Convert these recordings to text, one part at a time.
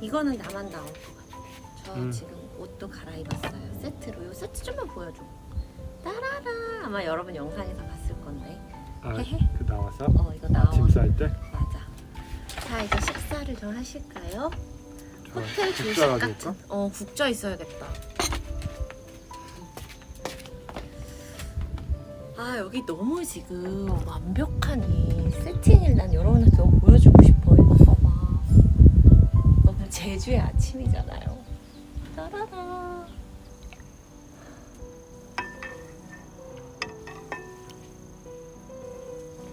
이거는 나만 나올 것 같아. 저 음. 지금 옷도 갈아입었어요. 세트로. 이 세트 좀만 보여줘. 따라라. 아마 여러분 영상에서 봤을 건데. 아. 그 나왔어? 어 이거 나와. 아침 쌀 때? 맞아. 자 이제 식사를 좀 하실까요? 저 호텔 조식 국자 같은. 가져올까? 어 국자 있어야겠다. 아 여기 너무 지금 완벽한 이 세팅을 난 여러분한테 너무 보여주고 싶어 제주의 아침이잖아요. 따라라.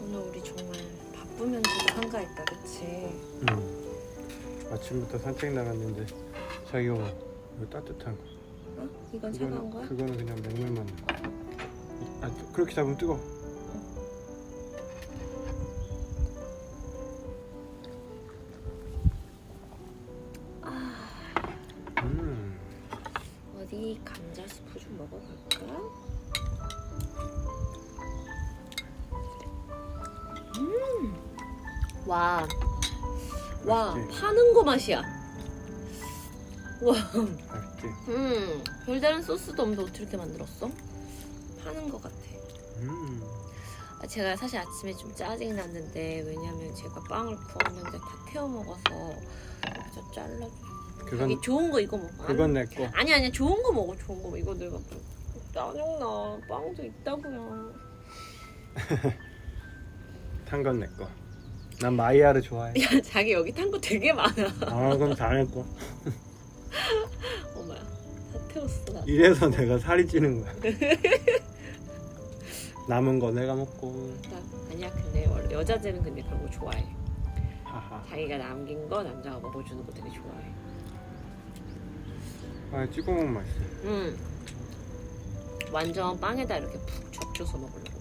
오늘 우리 정말 바쁘면서도 한가했다, 그치? 응. 아침부터 산책 나갔는데 자기가 뭐 이거 따뜻한 거. 어? 이건 차가운 거야? 그거는 그냥 냉면만. 아 그렇게 잡으면 뜨거. 음. 먹어볼까? 음, 와, 와 맛있지? 파는 거 맛이야. 와, 맛있지. 음, 별다른 소스도 없는데 어떻게 이렇게 만들었어? 파는 거 같아. 음. 아, 제가 사실 아침에 좀 짜증이 났는데 왜냐면 제가 빵을 구웠는데 다 태워 먹어서 여기서 잘라. 그건 이 좋은 거 이거 먹어. 그건 내 거. 아니 아니 좋은 거 먹어 좋은 거 이거 내가 뭐 짜증나 빵도 있다고요 탄 건 내 거. 난 마이야를 좋아해. 야 자기 여기 탄 거 되게 많아 아 그럼 다내 거. 엄마야 다 태웠어 나 이래서 내가 살이 찌는 거야. 남은 거 내가 먹고. 나- 아니야 근데 원래 여자들은 근데 그런 거 좋아해 하하. 자기가 남긴 거 남자가 먹어주는 거 되게 좋아해 아 찍어 먹으면 맛있어. 음 완전 빵에다 이렇게 푹 적셔서 먹으려고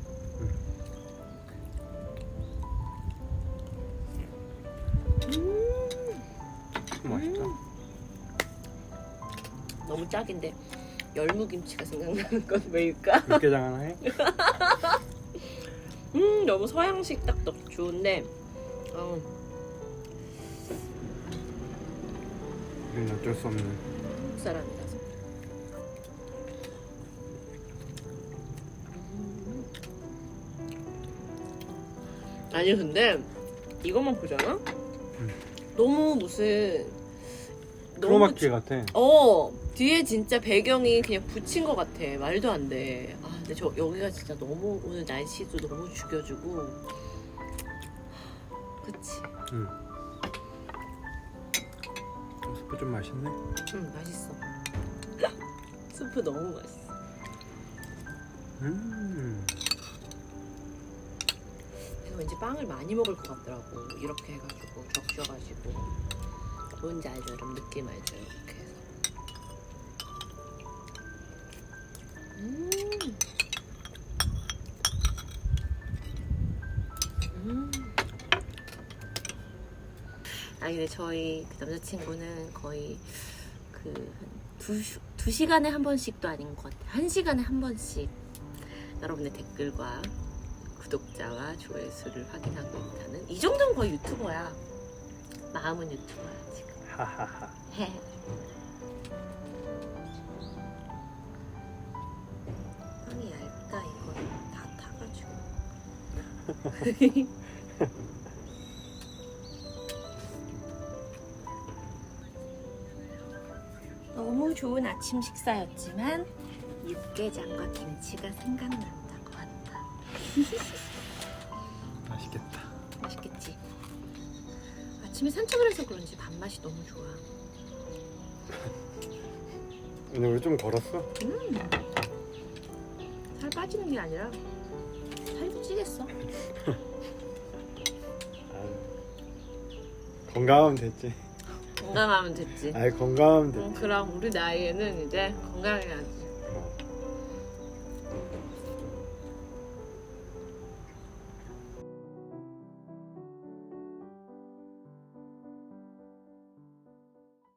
맛있다. 너무 짝인데 열무김치가 생각나는 건 왜일까? 육개장 하나 해? 음 너무 서양식 딱 너무 좋은데 어, 우리는 어쩔 수 없는. 한국 사람이라서 아니 근데 이것만 보잖아? 너무 무슨 크로마키 같아. 어 뒤에 진짜 배경이 그냥 붙인 것 같아 말도 안돼 아 근데 저 여기가 진짜 너무 오늘 날씨도 너무 죽여주고 그치 응. 스프 좀 맛있네. 응 맛있어 스프 너무 맛있어 음. 그래서 왠지 빵을 많이 먹을 것 같더라고 이렇게 해가지고 적셔가지고 뭔지 알죠 여러분 느낌 알죠 이렇게 해서 음. 음. 아 근데 저희 그 남자친구는 거의 그두 두 시간에 한 번씩도 아닌 것 같아 한 시간에 한 번씩 여러분의 댓글과 구독자와 조회수를 확인하고 있다는 이 정도면 거의 유튜버야. 마음은 유튜버야 지금. 하하하. 해. 빵이 얇다 이거 다 타가지고 너무 좋은 아침 식사였지만 육개장과 김치가 생각난다고 한다 맛있겠다. 맛있겠지? 아침에 산책을 해서 그런지 밥맛이 너무 좋아 오늘 우리 좀 걸었어? 음. 살 빠지는 게 아니라 살도 찌겠어. 아, 건강하면 됐지. 건강하면 됐지. 아이 건강하면 어, 됐지. 그럼 우리 나이에는 이제 건강해야지.